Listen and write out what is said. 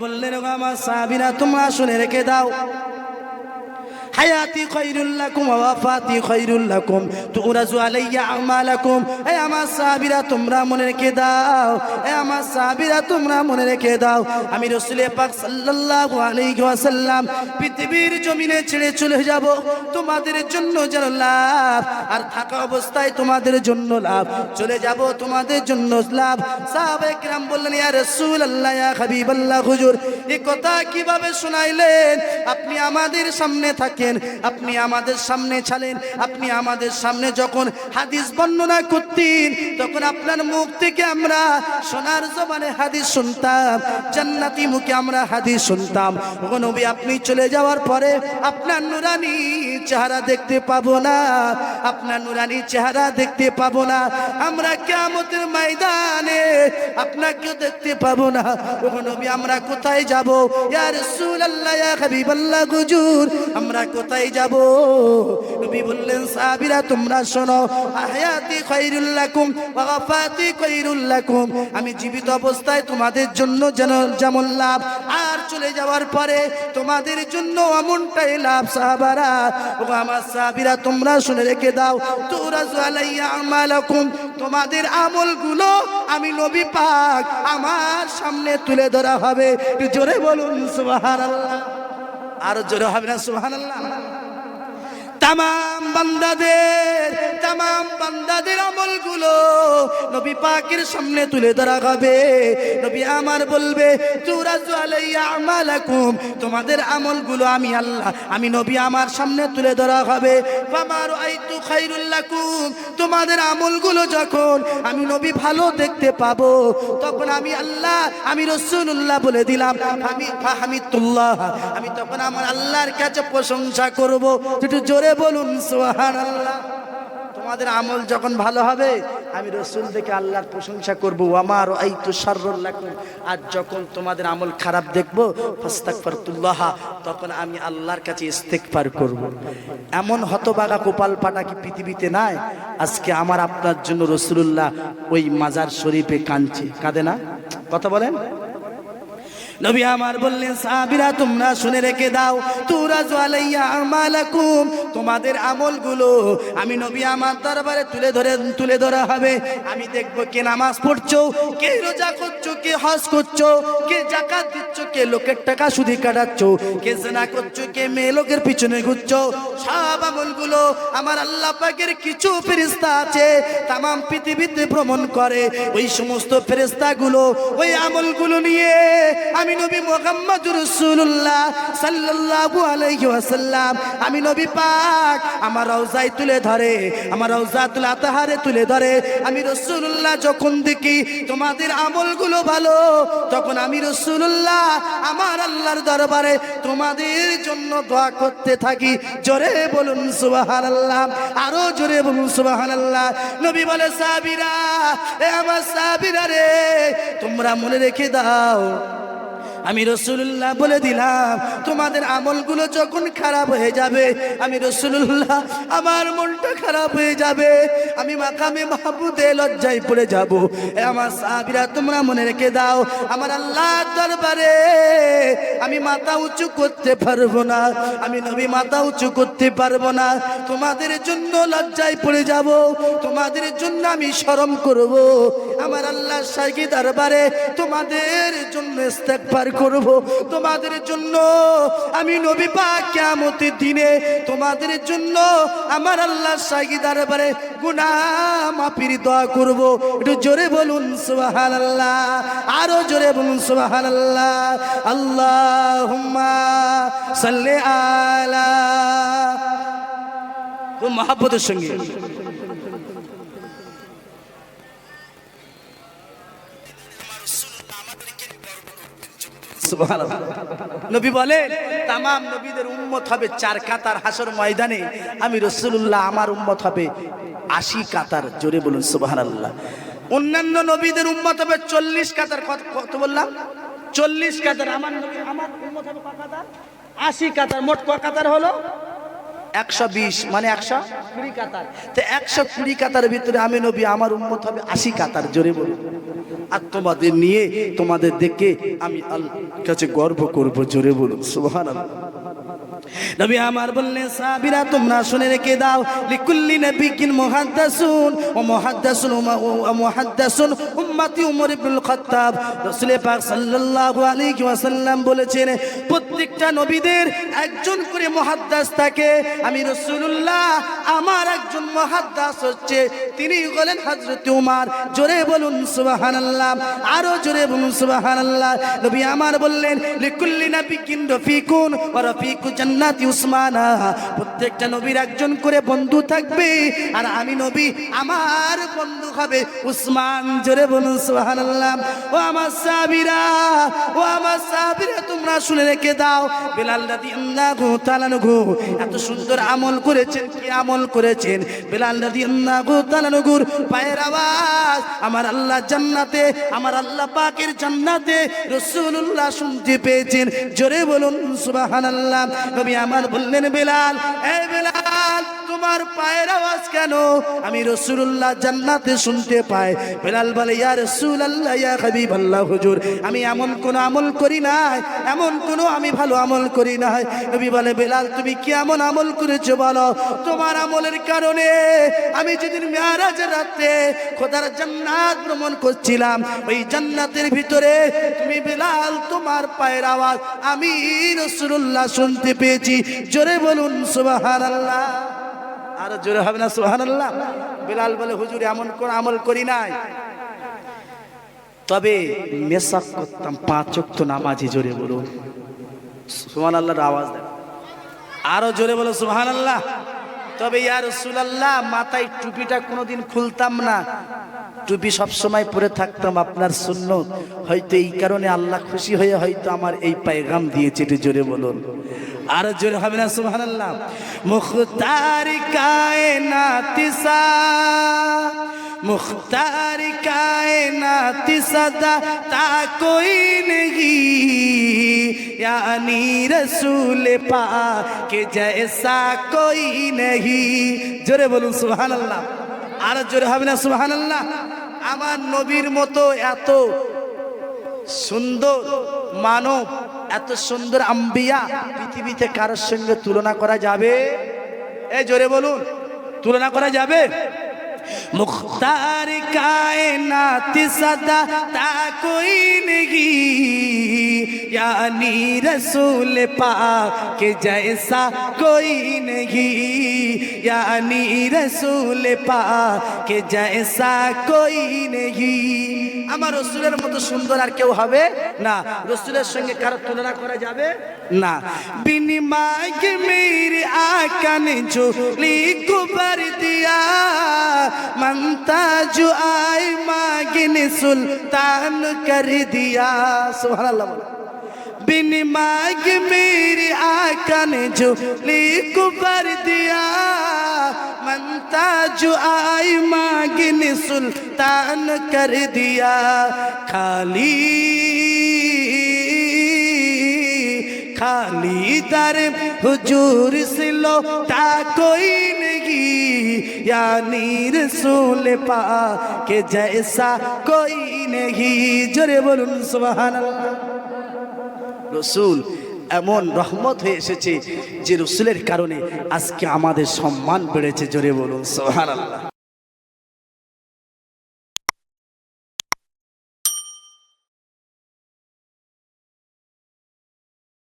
বললেন "ওগো আমার সাবিরা তোমরা শুনে রেখে দাও। হায়াতি খৈরুল লাকুম ওয়াফাতি খৈরুল লাকুম তুরাজু আলাইয়া আমালাকুম। এ আমার সাহাবীরা, তোমরা মনে রেখে দাও। এ আমার সাহাবীরা, তোমরা মনে রেখে দাও। আমি রাসূল পাক সাল্লাল্লাহু আলাইহি ওয়াসাল্লাম পৃথিবীর জমিনে ছেড়ে চলে যাব। তোমাদের জন্য যেন লাভ, আর থাকা অবস্থায় তোমাদের জন্য লাভ। চলে যাব, তোমাদের জন্য লাভ। সাহাবে কিরাম বললেন, ইয়া রাসূলুল্লাহ, ইয়া হাবিবাল্লাহ, হুজুর এই কথা কীভাবে শোনাইলেন? আপনি আমাদের সামনে থাকেন, আপনি আমাদের সামনে ছালেন আপনি আমাদের সামনে যখন হাদিস বর্ণনা করতেন, তখন আপনার মুখ থেকে আমরা সোনার জবানে হাদিস শুনতাম, জান্নাতি মুখে আমরা হাদিস শুনতাম। ওগো নবী, আপনি চলে যাওয়ার পরে আপনার নুরানি চেহারা দেখতে পাবো না, আপনার নুরানি চেহারা দেখতে পাবো না। আমরা কিয়ামতের ময়দানে আপনাকেও দেখতে পাবো না। ওগো নবী, আমরা কোথায় যাব? ইয়া রাসূলুল্লাহ, ইয়া হাবিবাল্লাহ, হুজুর, আমরা কোথায় যাব? নবী বললেন, সাহাবীরা, তোমরা শোনো, আহয়াতি খায়রুল লাকুম ওয়া গাফাতি খায়রুল লাকুম। আমি জীবিত অবস্থায় তোমাদের জন্য যেন যেমন লাভ, আর চলে যাওয়ার পরে তোমাদের জন্য এমনটাই লাভ, সাহাবারা। ও আমার সাহাবীরা, তোমরা শুনে রেখে দাও, তুরাজু আলাইয়া আমালাকুম। তোমাদের আমলগুলো আমি নবী পাক আমার সামনে তুলে ধরা হবে। জোরে বলুন, সুবহানাল্লাহ। আর জোরে হবে না, সুবহানাল্লাহ? তাম বান্দাদের তাম বান্দাদের আমলগুলো নবী পাকের সামনে তুলে ধরা হবে। নবী আমার বলবে তুরাজু আলাইয়া আমালাকুম, তোমাদের আমলগুলো আমি আল্লাহ, আমি নবী আমার সামনে তুলে ধরা হবে। ফামার আইতু তোমাদের আমলগুলো যখন আমি নবী ভালো দেখতে পাবো, তখন আমি আল্লাহ, আমি রসুল্লাহ বলে দিলাম আমি তখন আমার আল্লাহর কাছে প্রশংসা করব। একটু জোরে বলুন সোহান আল্লাহ তোমাদের আমল যখন ভালো হবে, আমি রসুল দেখে আল্লাহর প্রশংসা করব। আমার এই তো সার্লাকুম আর যখন তোমাদের আমল খারাপ দেখব ফাস্তাকফারতুল্লাহ তখন আমি আল্লাহর কাছে ইস্তেকফার করব। এমন হতবাগা কোপাল পাটা কি পৃথিবীতে নাই? আজকে আমার আপনার জন্য রসুল্লাহ ওই মাজার শরীফে কাঁদছে। কাঁদে না? কথা বলেন? নবী আমার বললেন, সাহাবীরা, তোমরা শুনে রেখে দাও। তুরা আলাইয়া আমালাকুম, তোমাদের আমলগুলো আমি নবী আমার দরবারে তুলে ধরে, তুলে ধরা হবে। আমি দেখব কে নামাজ পড়ছো, কে রোজা করছ, কে হজ করছ, কে জাকাত দিচ্ছ, কে লোকের টাকা সুদি কাটাচ্ছ, কে জেনা করছ, কে মেয়ে লোকের পিছনে ঘুরছো। সব আমলগুলো আমার আল্লাহ পাকের কিছু ফেরিস্তা আছে, তামাম পৃথিবীতে ভ্রমণ করে। ওই সমস্ত ফেরিস্তাগুলো ওই আমলগুলো নিয়ে আমি নবী মোহাম্মদ রাসূলুল্লাহ সাল্লাল্লাহু আলাইহি ওয়াসাল্লাম। আমি নবী পাক, আমার রওজায় তুলে ধরে, আমার রওজাতুল আতহারে তুলে ধরে। আমি রাসূলুল্লাহ যখন দেখি তোমাদের আমলগুলো ভালো, তখন আমি রাসূলুল্লাহ আমার আল্লাহর দরবারে তোমাদের জন্য দোয়া করতে থাকি। জোরে বলুন সুবহানাল্লাহ, আরও জোরে বলুন সুবহানাল্লাহ। নবী বলে, সাবিরা, এ আমার সাবিরা রে, তোমরা মনে রেখে দাও আমি রসুল্লাহ বলে দিলাম, তোমাদের আমলগুলো যখন খারাপ হয়ে যাবে, আমি রসুল্লাহ আমার মনটা খারাপ হয়ে যাবে, আমি মাকামে মাহবুদে লজ্জায় পড়ে যাব। এ আমার সাহাবিরা, তোমরা মনে রেখে দাও, আমার আল্লাহ দরবারে আমি মাথা উঁচু করতে পারব না, আমি নবী মাথা উঁচু করতে পারব না, তোমাদের জন্য লজ্জায় পড়ে যাব, তোমাদের জন্য আমি শরম করব। আমার আল্লাহ সাইকি দরবারে তোমাদের জন্য ইস্তেগফার করব। তোমাদের জন্য আমি নবী পাক কিয়ামতের দিনে তোমাদের জন্য আমার আল্লাহ সাইকি দরবারে গুনাহ মাফির দোয়া করব। একটু জোরে বলুন, সুবহানাল্লাহ। আরও জোরে বলুন, সুবহানাল্লাহ। আল্লাহুম্মা সাল্লি আলা খুব মহাব্বতের সঙ্গে। নবী বলে, তামাম নবীদের উন্মত হবে চার কাতার হাসর ময়দানে। আমি রসুল্লাহ আমার উন্মত হবে আশি কাতার। জোরে বলুন সুবাহান আল্লাহ অন্যান্য নবীদের উন্মত হবে চল্লিশ কাতার। কত- বললাম? চল্লিশ কাতার। আমার নবী, আমার উম্মত হবে কাতার? আশি কাতার। মোট ক কাতার হলো? একশো বিশ মানে একশো? কুড়ি কাতার তো একশো কুড়ি ভিতরে আমি নবী, আমার হবে আশি কাতার, জোরে আর তোমাদের নিয়ে, তোমাদের দেখে আমি আল্লাহ কাছে গর্ব করব, জোরে বলুন সুবহান নবী আমার বললেন সাবিরা তোমরা শুনে রেখে দাও, লিকুল্লি নবিকিন মুহাদ্দাসুন, ও মুহাদ্দাসুন ও মুহাদ্দাসুন, উম্মতি উমর ইবনুল খাত্তাব। রাসূল পাক সাল্লাল্লাহু আলাইহি ওয়াসাল্লাম বলেছেন, প্রত্যেকটা নবীদের একজন করে মুহাদ্দাস থাকে। আমি রাসূলুল্লাহ, আমার একজন মুহাদ্দাস হচ্ছে। তিনি বলেন হযরত উমর। জোরে বলুন, সুবহানাল্লাহ। আরও জোরে বলুন, সুবহানাল্লাহ। নবী আমার বললেন, লিকুল্লি নবিকিন রফিকুন ওয়া রফিকু জান্নাতি। উসমানা। প্রত্যেকটা নবীর একজন করে বন্ধু থাকবে। আর আমি নবী, আমার বন্ধু হবে উসমান। জোরে বলুন, সুবহানাল্লাহ। ও আমার সাহাবীরা, ও আমার সাহাবীরা, তোমরা শুনে রেখে দাও। বেলাল রাদিয়াল্লাহু তাআলা নগু এত সুন্দর আমল করেছেন, কি আমল করেছেন? বেলাল রাদিয়াল্লাহু তাআলা নগুর পায়ের আওয়াজ, আমার আল্লাহ জান্নাতে, আমার আল্লাহ পাকের জান্নাতে রাসূলুল্লাহ শুনতে পেয়েছেন। জোরে বলুন, সুবহানাল্লাহ। নবী আমার বললেন বেলাল এ বেলাল তোমার পায়ের আওয়াজ কেন? আমি রসুল্লাহ জান্নাতে শুনতে পাই। বেলাল বলে, ইয়া রসুল্লাহ ইয়া হাবিব আল্লাহ হুজুর, আমি এমন কোন আমল করি নাই, এমন কোন আমি ভালো আমল করি নাই। নবী বলে, বেলাল, তুমি কি এমন আমল করেছ বলো? তোমার আমলের কারণে আমি যেদিন মেয়ারাজের রাত্রে খোদার জান্নাত ভ্রমণ করছিলাম, ওই জান্নাতের ভিতরে তুমি বেলাল, তোমার পায়ের আওয়াজ আমি রসুল্লাহ শুনতে পেয়েছি। জোরে বলুন, সুবহানাল্লাহ। আর জোরে হবে না, সুবহানাল্লাহ। বিলাল বলে, হুজুর, এমন কোন আমল করি নাই। তবে মেসাক করতাম, পাঁচ ওয়াক্ত নামাজি জোরে বলো বলুন। সুবহানাল্লাহর আওয়াজ দেন। আরও জোরে বলো, সুবহানাল্লাহ। তবে ইয়া রাসূলুল্লাহ, মাথায় টুপিটা কোনোদিন খুলতাম না। টুপি সব সময় পরে থাকতাম, আপনার শূন্য হয়তো এই কারণে আল্লাহ খুশি হয়ে হয়তো আমার এই পায়গাম দিয়েছে, একটু জোরে বলুন। আরো জোরে হবে না সুবহানাল্লাহ মুখতার কায়নাত সা मुख्तार कायनात सदा ता कोई नहीं यानी रसूल पाक के जैसा कोई नहीं জোরে বলুন সুবহানাল্লাহ আর জোরে হবে না সুবহানাল্লাহ আমার নবীর মতো এত সুন্দর মানব এত সুন্দর আম্বিয়া পৃথিবীতে কারোর সঙ্গে তুলনা করা যাবে? এ জোরে বলুন, তুলনা করা যাবে? मुख्तार कायनात सदा ता कोई नहीं यानी रसूल पाक के जैसा कोई नहीं यानी रसूल पाक के जैसा कोई नहीं আমার রসুলের মতো সুন্দর আর কেউ হবে না রসুলের সঙ্গে কারো তুলনা করা যাবে না বিনিময় মেরে आका ने जो को भर दिया मनता जो आए, मागिन सुल्तान कर दिया। अल्लाह बिन माग मेरे आका ने जो को भर दिया। मनता जो आए, मागिन सुल्तान कर दिया। खाली खाली दर हुजूर से लौटा कोई नहीं यानी रसूल पा के जैसा कोई नहीं জোরে বলুন সুবহানাল্লাহ রসুল এমন রহমত হয়ে এসেছে যে রসুলের কারণে আজকে আমাদের সম্মান বেড়েছে জোরে বলুন সুবহানাল্লাহ